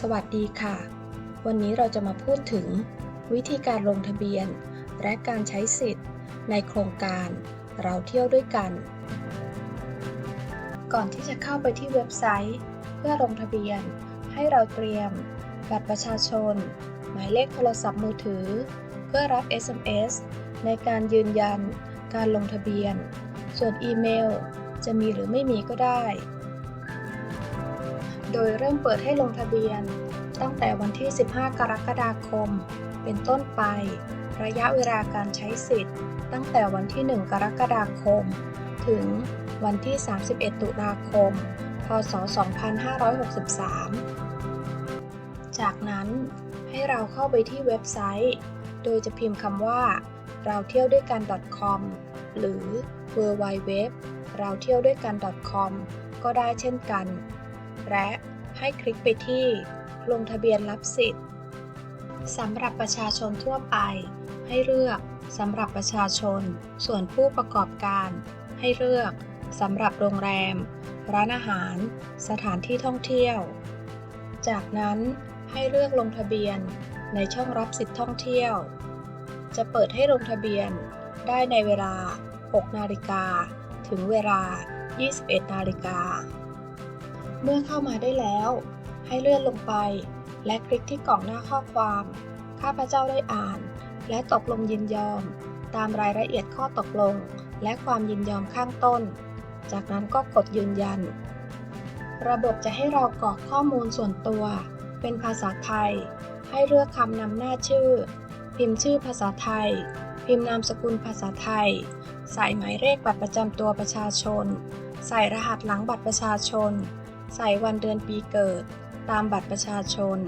สวัสดีค่ะ วันนี้เราจะมาพูดถึง วิธีการลงทะเบียน และการใช้สิทธิ์ ในโครงการเราเที่ยวด้วยกัน ก่อนที่จะเข้าไปที่เว็บไซต์ เพื่อลงทะเบียน ให้เราเตรียม บัตรประชาชน หมายเลขโทรศัพท์มือถือ เพื่อรับ SMS ในการยืนยันการลงทะเบียน ส่วนอีเมล จะมีหรือไม่มีก็ได้ โดยเริ่มเปิดให้ลงทะเบียน ตั้งแต่วันที่ 15 กรกฎาคม เป็นต้นไป ระยะเวลาการใช้สิทธิ์ ตั้งแต่วันที่ 1 กรกฎาคม ถึงวันที่ 31 ตุลาคม พศ 2563 จากนั้นให้เราเข้าไปที่เว็บไซต์ โดยจะพิมพ์คำว่า เราเที่ยวด้วยกัน .com หรือ www เราเที่ยวด้วยกัน .com ก็ได้เช่นกัน และ ให้คลิกไปที่ ลงทะเบียนรับสิทธิ์สำหรับประชาชนทั่วไป ให้เลือกสำหรับประชาชน ส่วนผู้ประกอบการ ให้เลือกสำหรับโรงแรม ร้านอาหาร สถานที่ท่องเที่ยว จากนั้นให้เลือกลงทะเบียนในช่องรับสิทธิ์ท่องเที่ยว จะเปิดให้ลงทะเบียนได้ในเวลา 6 นาฬิกา ถึงเวลา 21 นาฬิกา เมื่อเข้ามาได้แล้ว ให้เลื่อนลงไป และคลิกที่กล่องหน้าข้อความ ข้าพเจ้าได้อ่าน และตกลงยินยอม ตามรายละเอียดข้อตกลง และความยินยอมข้างต้น จากนั้นก็กดยืนยัน ระบบจะให้เรากรอกข้อมูลส่วนตัว เป็นภาษาไทย ให้เลือกคำนำหน้าชื่อ พิมพ์ชื่อภาษาไทย พิมพ์นามสกุลภาษาไทย ใส่หมายเลขบัตรประจำตัวประชาชน ใส่รหัสหลังบัตรประชาชน ใส่วันเดือนปีเกิด ตามบัตรประชาชน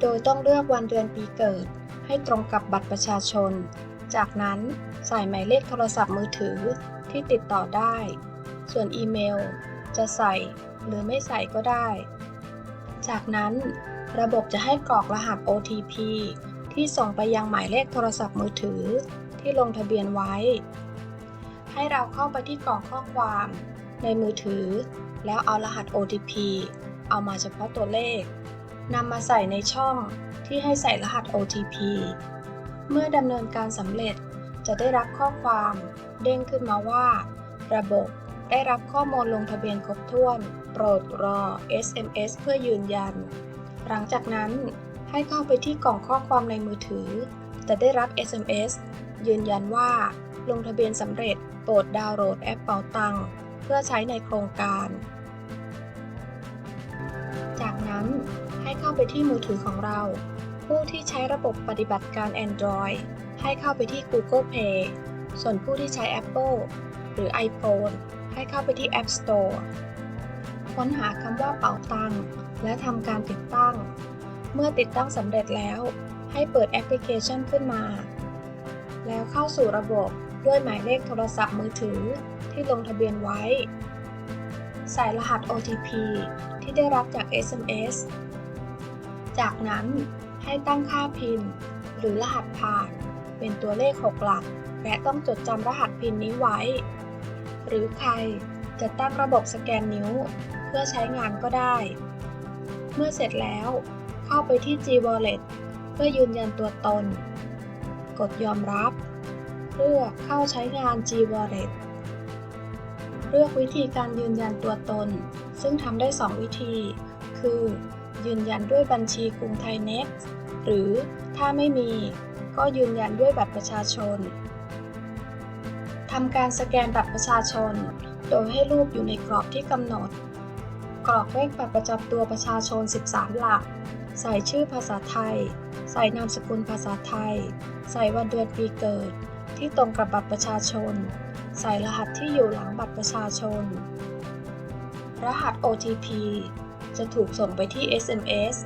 โดยต้องเลือกวันเดือนปีเกิด ให้ตรงกับบัตรประชาชน จากนั้นใส่หมายเลขโทรศัพท์มือถือที่ติดต่อได้ ส่วนอีเมล จะใส่หรือไม่ใส่ก็ได้ จากนั้นระบบจะให้กรอกรหัส OTP ที่ส่งไปยังหมายเลขโทรศัพท์มือถือที่ลงทะเบียนไว้ ให้เราเข้าไปที่กล่องข้อความในมือถือ แล้วเอารหัส OTP เอามาเฉพาะตัวเลขนำมาใส่ในช่องที่ให้ใส่รหัส OTP เมื่อดำเนินการสำเร็จจะได้รับข้อความเด้งขึ้นมาว่า ระบบได้รับข้อมูลลงทะเบียนครบถ้วน โปรดรอ SMS เพื่อยืนยัน หลังจากนั้นให้เข้าไปที่กล่องข้อความในมือถือ จะได้รับ SMS ยืนยันว่า ลงทะเบียนสำเร็จ โปรดดาวน์โหลดแอปเป๋าตังค์ เพื่อใช้ในโครงการ จากนั้นให้เข้าไปที่มือถือของเรา ผู้ที่ใช้ระบบปฏิบัติการ Android ให้เข้าไปที่ Google Play ส่วนผู้ที่ใช้ Apple หรือ iPhone ให้เข้าไปที่ App Store ค้นหาคำว่าเป๋าตังค์และทำการติดตั้ง เมื่อติดตั้งสำเร็จแล้ว ให้เปิดแอปพลิเคชันขึ้นมา แล้วเข้าสู่ระบบด้วยหมายเลขโทรศัพท์มือถือ ที่ลงทะเบียนไว้ ใส่รหัส OTP ที่ได้รับจาก SMS จากนั้นให้ตั้งค่าพิน หรือรหัสผ่าน เป็นตัวเลข 6 หลัก และต้องจดจำรหัสพินนี้ไว้ หรือใครจะตั้งระบบสแกนนิ้ว เพื่อใช้งานก็ได้ เมื่อเสร็จแล้ว เข้าไปที่ G Wallet เพื่อยืนยันตัวตน กดยอมรับ เลือกเข้าใช้งาน G Wallet เลือกวิธีการยืนยันตัวตน ซึ่งทำได้ 2 วิธี คือ ยืนยันด้วยบัญชีกรุงไทยเน็ตหรือถ้าไม่มีก็ยืนยันด้วยบัตรประชาชนทำการสแกนบัตรประชาชน โดยให้รูปอยู่ในกรอบที่กำหนด กรอกเลขบัตรประจำตัวประชาชน 13 หลัก ใส่ชื่อภาษาไทย ใส่นามสกุลภาษาไทย ใส่วันเดือนปีเกิด ที่ตรงกับบัตรประชาชน ใส่รหัสที่อยู่หลังบัตรประชาชน รหัส OTP จะถูกส่งไปที่ SMS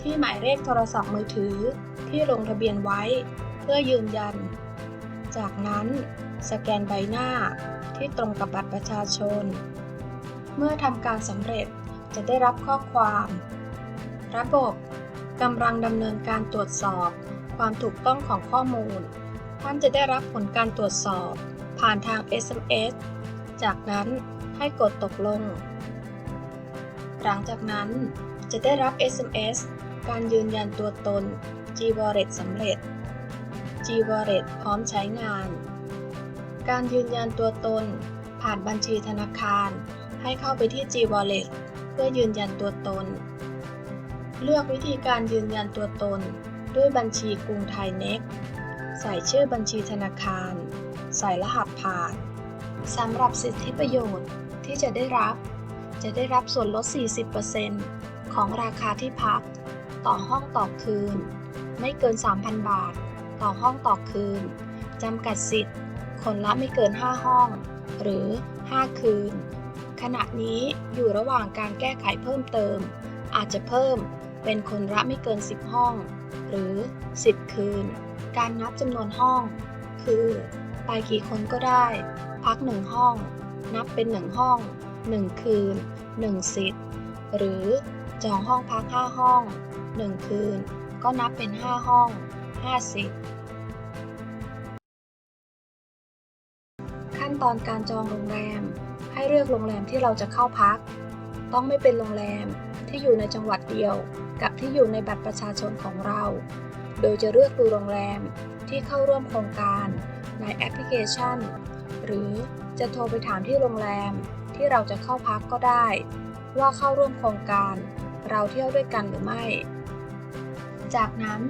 ที่หมายเลขโทรศัพท์มือถือที่ลงทะเบียนไว้ เพื่อยืนยัน จากนั้นสแกนใบหน้าที่ตรงกับบัตรประชาชน เมื่อทำการสำเร็จจะได้รับข้อความ ระบบกำลังดำเนินการตรวจสอบความถูกต้องของข้อมูล ท่านจะได้รับผลการตรวจสอบ ผ่านทาง SMS จากนั้นให้กดตกลง หลังจากนั้นจะได้รับ SMS การยืนยันตัวตน G-Wallet สำเร็จ G-Wallet พร้อมใช้งาน การยืนยันตัวตน ผ่านบัญชีธนาคาร ให้เข้าไปที่ G-Wallet เพื่อยืนยันตัวตน เลือกวิธีการยืนยันตัวตน ด้วยบัญชีกรุงไทยเน็กใส่ชื่อบัญชีธนาคาร ใส่รหัสผ่านสำหรับสิทธิประโยชน์ที่จะได้รับ จะได้รับส่วนลด 40%ของราคาที่พัก ต่อห้องต่อคืน ไม่เกิน 3,000 บาท ต่อห้องต่อคืนจำกัดสิทธิ์คนละไม่เกิน 5 ห้อง หรือ 5 คืน ขณะนี้อยู่ระหว่างการแก้ไขเพิ่มเติม อาจจะเพิ่มเป็นคนละไม่เกิน 10 ห้อง หรือ 10 คืน การนับจำนวนห้อง คือ ไปกี่คนก็ได้ พัก1ห้อง นับเป็น1ห้อง1คืน1สิทธิ์ หรือจองห้องพัก 5 ห้อง 1 คืน ก็นับเป็น 5 ห้อง 5 สิทธิ์ ขั้นตอนการจองโรงแรม ให้เลือกโรงแรมที่เราจะเข้าพัก ต้องไม่เป็นโรงแรมที่อยู่ในจังหวัดเดียวกับที่อยู่ในบัตรประชาชนของเรา โดยจะเลือกดูโรงแรมที่เข้าร่วมโครงการ ในแอปพลิเคชัน หรือจะโทรไปถามที่โรงแรมที่เราจะเข้าพักก็ได้ ว่าเข้าร่วมโครงการเราเที่ยวด้วยกันหรือไม่ จากนั้น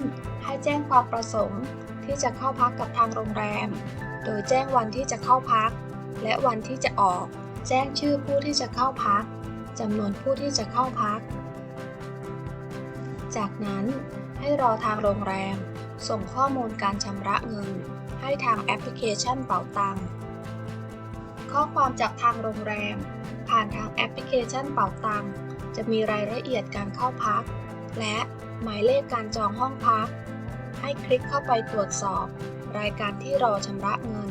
ให้แจ้งความประสงค์ที่จะเข้าพักกับทางโรงแรม โดยแจ้งวันที่จะเข้าพัก และวันที่จะออก แจ้งชื่อผู้ที่จะเข้าพักจำนวนผู้ที่จะเข้าพัก จากนั้นให้รอทางโรงแรม ส่งข้อมูลการชำระเงิน ให้ทางแอปพลิเคชันเป๋าตัง ข้อความจากทางโรงแรม ผ่านทางแอปพลิเคชันเป๋าตัง จะมีรายละเอียดการเข้าพัก และหมายเลขการจองห้องพัก ให้คลิกเข้าไปตรวจสอบ รายการที่รอชำระเงิน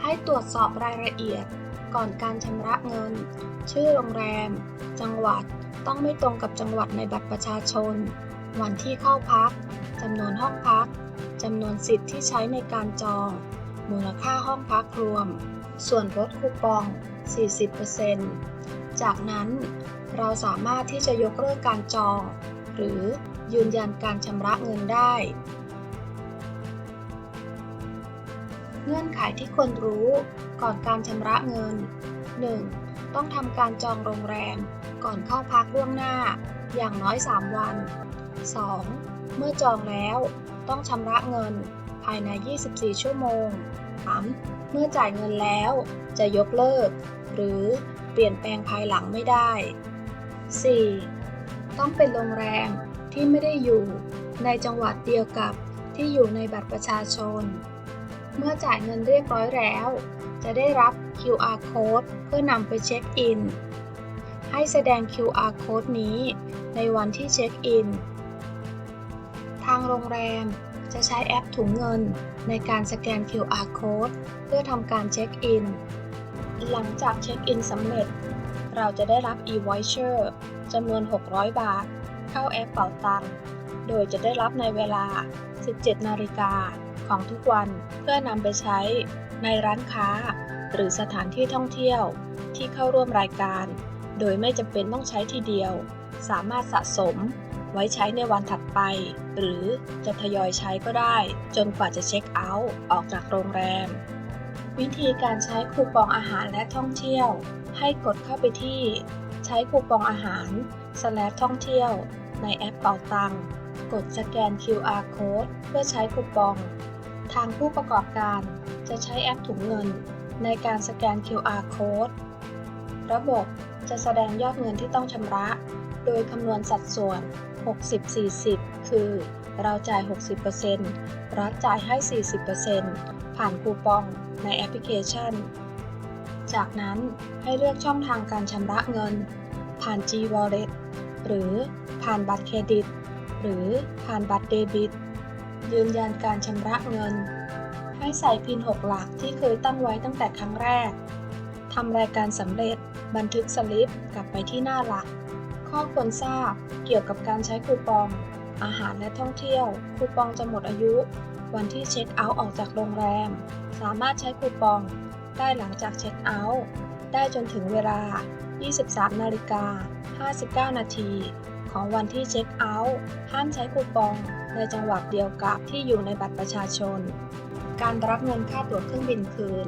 ให้ตรวจสอบรายละเอียด ก่อนการชำระเงิน ชื่อโรงแรม จังหวัดต้องไม่ตรงกับจังหวัดในบัตรประชาชน วันที่เข้าพักจำนวนห้องพัก จำนวนสิทธิ์ที่ใช้ในการจอง มูลค่าห้องพักรวม ส่วนลดคูปอง 40%จากนั้นเราสามารถที่จะยกเลิกการจอง หรือยืนยันการชำระเงินได้ เงื่อนไขที่ควรรู้ก่อนการชำระเงิน 1. ต้องทำการจองโรงแรมก่อนเข้าพักล่วงหน้า อย่างน้อย 3 วัน 2. เมื่อจองแล้ว ต้องชำระเงินภายใน 24 ชั่วโมง 3. เมื่อจ่ายเงินแล้วจะยกเลิก หรือเปลี่ยนแปลงภายหลังไม่ได้ 4. ต้องเป็นโรงแรมที่ไม่ได้อยู่ในจังหวัดเดียวกับที่อยู่ในบัตรประชาชน เมื่อจ่ายเงินเรียบร้อยแล้ว จะได้รับ QR code เพื่อนำไปเช็คอิน ให้แสดง QR code นี้ในวันที่เช็คอินางโรงแรม จะใช้แอปถุงเงิน ในการสแกน QR code เพื่อทำการเช็คอิน หลังจากเช็คอินสำเร็จ เราจะได้รับ e-voucher จำนวน 600 บาท เข้าแอปเป๋าตังค์โดยจะได้รับในเวลา 17 นาฬิกาของทุกวันเพื่อนำไปใช้ในร้านค้า หรือสถานที่ท่องเที่ยวที่เข้าร่วมรายการ โดยไม่จำเป็นต้องใช้ทีเดียว สามารถสะสม ไว้ใช้ในวันถัดไป หรือจะทยอยใช้ก็ได้ จนกว่าจะเช็คเอาท์ออกจากโรงแรม วิธีการใช้คูปองอาหารและท่องเที่ยว ให้กดเข้าไปที่ ใช้คูปองอาหาร slash ท่องเที่ยว ในแอปเป๋าตังกดสแกน QR code เพื่อใช้คูปอง ทางผู้ประกอบการจะใช้แอปถุงเงิน ในการสแกน QR code ระบบจะแสดงยอดเงินที่ต้องชำระ ดยคำนวณสัดส่วน 60-40 คือ เราจ่าย 60%รัฐจ่ายให้ 40%ผ่านคูปองในแอปพลิเคชัน จากนั้นให้เลือกช่องทางการชำระเงิน ผ่าน G Wallet หรือผ่านบัตรเครดิต หรือผ่านบัตรเดบิต ยืนยันการชำระเงิน ให้ใส่พิน 6 หลักที่เคยตั้งไว้ตั้งแต่ครั้งแรกทำรายการสำเร็จบันทึกสลิปกลับไปที่หน้าหลัก ข้อควรทราบเกี่ยวกับการใช้คูปอง อาหารและท่องเที่ยว คูปองจะหมดอายุ วันที่เช็คเอาท์ออกจากโรงแรม สามารถใช้คูปอง ได้หลังจากเช็คเอาท์ได้จนถึงเวลา 23นาฬิกา59 นาทีของวันที่เช็คเอาท์ห้ามใช้คูปองในจังหวัดเดียวกับที่อยู่ในบัตรประชาชน การรับเงินค่าตั๋วเครื่องบินคืน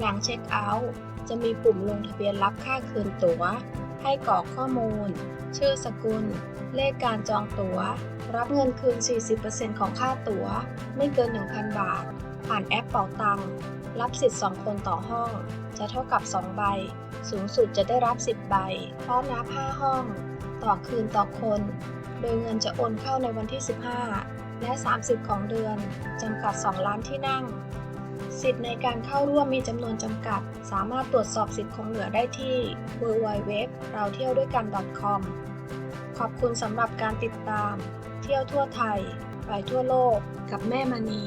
หลังเช็คเอาท์จะมีปุ่มลงทะเบียนรับค่าคืนตั๋ว ให้กรอกข้อมูล ชื่อสกุล เลขการจองตั๋ว รับเงินคืน 40%ของค่าตั๋ว ไม่เกิน 1,000 บาท ผ่านแอปเป๋าตังค์รับสิทธิ์ 2 คนต่อห้อง จะเท่ากับ 2 ใบ สูงสุดจะได้รับ 10 ใบเพราะนับ 5 ห้อง ต่อคืนต่อคน โดยเงินจะโอนเข้าในวันที่ 15 และ 30 ของเดือน จำกัด 2 ล้านที่นั่ง สิทธิ์ในการเข้าร่วมมีจำนวนจำกัด สามารถตรวจสอบสิทธิ์คงเหลือได้ที่ www เราเที่ยวด้วยกัน .com ขอบคุณสำหรับการติดตาม เที่ยวทั่วไทย ไปทั่วโลก กับแม่มณี